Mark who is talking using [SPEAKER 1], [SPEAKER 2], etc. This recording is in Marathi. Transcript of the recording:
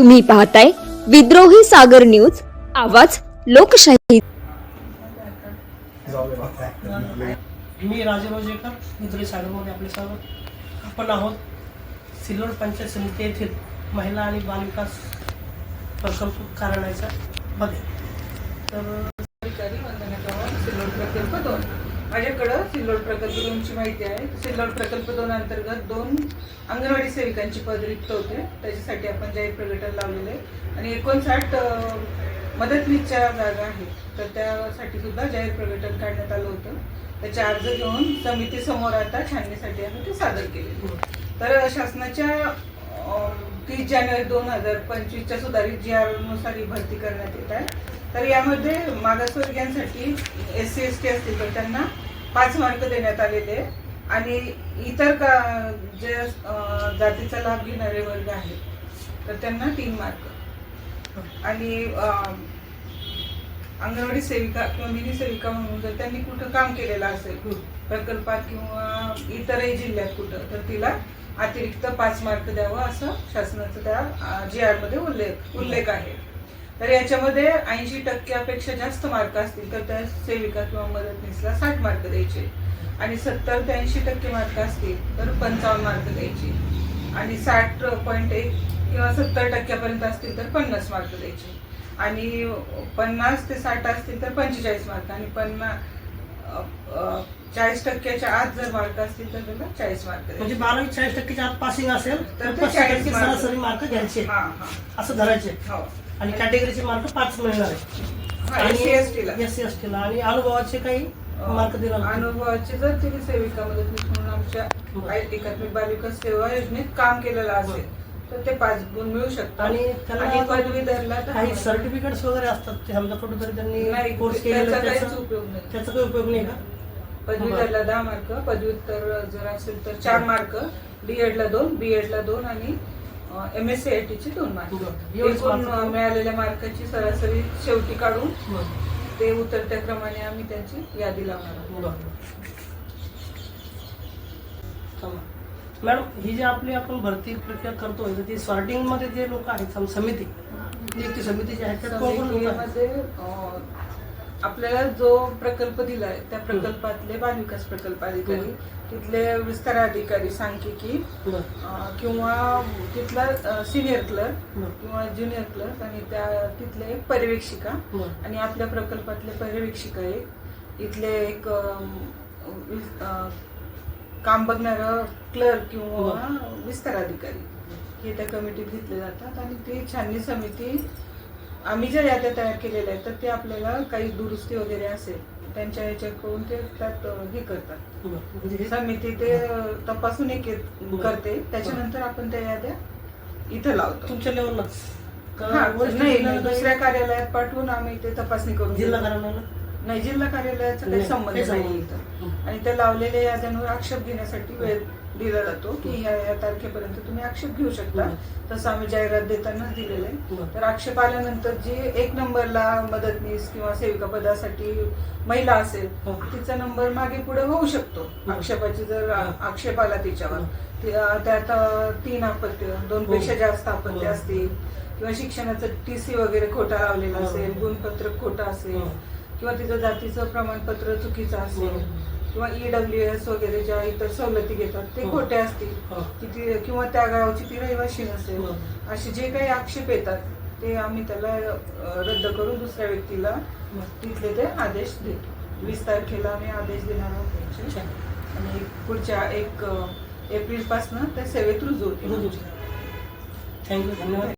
[SPEAKER 1] तुम्ही पाहताय विद्रोही सागर न्यूज आवाज लोकशाही.
[SPEAKER 2] मी राजेराव जेकर मित्र सागरमध्ये आपले सर्व आपण आहोत सिल्लोड पंचायत समिती येथील महिला आणि बालविकास प्रकल्प कार्यालयाच्या मध्ये तर
[SPEAKER 3] अधिकारी वंदना चव्हाण सिल्लोड प्रकल्प दोन माझ्याकडं सिल्लोड प्रकल्प दोनची माहिती आहे. सिल्लोड प्रकल्प दोन अंतर्गत दोन अंगणवाडी सेविकांची पद रिक्त होते. त्याच्यासाठी आपण जाहीर प्रकटन लावलेलं आहे. आणि एकोणसाठ मदतनीसच्या जागा आहेत. तर त्यासाठी सुद्धा जाहीर प्रकटन काढण्यात आलं होतं. त्याचे अर्ज घेऊन समितीसमोर आता छाननीसाठी आम्ही ते सादर केले तर शासनाच्या तीस जानेवारी दोन हजार पंचवीसच्या सुधारित जी आरनुसार ही भरती करण्यात येत आहे. तर यामध्ये मागासवर्गीयांसाठी एस सी एस टी असतील तर त्यांना पाच मार्क देण्यात आलेले आणि इतर का जे जातीचा लाभ घेणारे वर्ग आहेत तर त्यांना तीन मार्क. आणि अंगणवाडी सेविका किंवा मिनी सेविका म्हणून जर त्यांनी कुठं काम केलेलं असेल प्रकल्पात किंवा इतरही जिल्ह्यात कुठं तर तिला अतिरिक्त पाच मार्क द्यावं असं शासनाचं त्या जी आरमध्ये उल्लेख उल्लेख आहे. तर याच्यामध्ये ऐंशी टक्क्यापेक्षा जास्त मार्क असतील तर त्या सेविका किंवा मदतनीसला साठ मार्क द्यायचे. आणि सत्तर ते ऐंशी टक्के मार्क असतील तर पंचावन्न मार्क द्यायचे. आणि साठ पॉईंट एक किंवा सत्तर टक्क्यापर्यंत असतील तर पन्नास मार्क द्यायचे. आणि पन्नास ते साठ असतील तर पंचेचाळीस मार्क आणि पन्नास चाळीस टक्क्याच्या आत जर मार्क असतील तर त्याला चाळीस मार्क
[SPEAKER 2] म्हणजे बारावी चाळीस टक्केच्या आत पासिंग असेल तर
[SPEAKER 3] चाळीस मार्क.
[SPEAKER 2] सरासरी मार्क घ्यायचे. असं धरायचे
[SPEAKER 3] हो.
[SPEAKER 2] आणि कॅटेगरीचे मार्क पाच मिळणार आहे
[SPEAKER 3] एस सी एस टीला
[SPEAKER 2] आणि अनुभवाचे काही मार्क दिला
[SPEAKER 3] अनुभवाचे जर तुम्ही सेविका मदतनीस म्हणून आमच्या. एकात्मिक बालिका सेवा योजनेत काम केलेलं असेल तर ते पाच गुण मिळू शकतात.
[SPEAKER 2] आणि त्याला
[SPEAKER 3] आणि पदवीधरला तर
[SPEAKER 2] काही सर्टिफिकेट्स वगैरे असतात ते समजा कुठेतरी
[SPEAKER 3] नाही
[SPEAKER 2] त्यांनी कोर्स केलेला
[SPEAKER 3] त्याचा काहीच
[SPEAKER 2] त्याचा
[SPEAKER 3] उपयोग नाही.
[SPEAKER 2] त्याचा काही उपयोग नाही का?
[SPEAKER 3] पदवीधरला दहा मार्क पदव्युत्तर जर असेल तर चार मार्क डीएड ला दोन बीएड ला दोन आणि M S C I T चे दोन मार्क एकूण. मिळालेल्या मार्काची सरासरी शेवटी काढून. ते उतरत्या क्रमाने आम्ही त्यांची यादी लावणार आहोत.
[SPEAKER 2] मॅडम ही जी आपली आपण भरती प्रक्रिया करतोय तर ती सॉर्टिंगमध्ये जे लोक आहेत सम- समिती नियुक्ती समिती जी आहेत?
[SPEAKER 3] आपल्याला जो प्रकल्प दिलाय त्या प्रकल्पातले बालविकास प्रकल्प अधिकारी तिथले विस्तार अधिकारी सांख्यिकी किंवा तिथला सिनियर क्लर्क. किंवा ज्युनियर क्लर्क आणि त्या तिथले एक पर्यवेक्षिका. आणि आपल्या प्रकल्पातले पर्यवेक्षिका एक इथले एक काम बघणारं क्लर्क किंवा विस्तार अधिकारी हे त्या कमिटीत घेतले जातात आणि ते छाननी समिती आम्ही ज्या याद्या तयार केलेल्या आहेत तर ते आपल्याला काही दुरुस्ती वगैरे असेल त्यांच्या ह्याच्याकडून ते त्यात हे करतात.
[SPEAKER 2] म्हणजे
[SPEAKER 3] समिती ते तपासून एक करते. त्याच्यानंतर आपण त्या याद्या इथं लावतो.
[SPEAKER 2] तुमच्या
[SPEAKER 3] हा,
[SPEAKER 2] वरिष्ठ
[SPEAKER 3] नाही दुसऱ्या कार्यालयात पाठवून आम्ही ते तपासणी करून
[SPEAKER 2] जिल्हा. कार्यालयाला?
[SPEAKER 3] नाही जिल्हा कार्यालयाचा काही संबंध नाही इथं. आणि त्या लावलेल्या याद्यांवर आक्षेप घेण्यासाठी वेळ दिला जातो की ह्या या तारखेपर्यंत तुम्ही आक्षेप घेऊ शकता तसं आम्ही जाहिरात देतानाच दिलेलं आहे. तर आक्षेप आल्यानंतर जी एक नंबरला मदतनीस किंवा सेविका पदासाठी महिला असेल. तिचा नंबर मागे पुढे होऊ शकतो. आक्षेपाची जर. आक्षेप आला तिच्यावर ती- त्यात तीन अपत्य दोन पेक्षा
[SPEAKER 2] हो.
[SPEAKER 3] जास्त अपत्य
[SPEAKER 2] हो.
[SPEAKER 3] असतील किंवा शिक्षणाचं टीसी वगैरे खोटा लावलेला. असेल गुणपत्रक खोटं असेल. किंवा तिचं जातीचं प्रमाणपत्र चुकीचं असेल
[SPEAKER 2] हो.
[SPEAKER 3] किंवा ईडब्ल्यू एस वगैरे ज्या इतर सवलती घेतात ते
[SPEAKER 2] हो.
[SPEAKER 3] खोटे असतील
[SPEAKER 2] हो.
[SPEAKER 3] किती किंवा त्या गावाची ती रहिवाशी नसेल. असे जे काही आक्षेप येतात ते आम्ही त्याला रद्द करून दुसऱ्या व्यक्तीला तिथले ते आदेश देतो वीस तारखेला आम्ही आदेश देणार आहोत. आणि पुढच्या एक एप्रिलपासून ते सेवेत रुजू होतील
[SPEAKER 2] थँक्यू धन्यवाद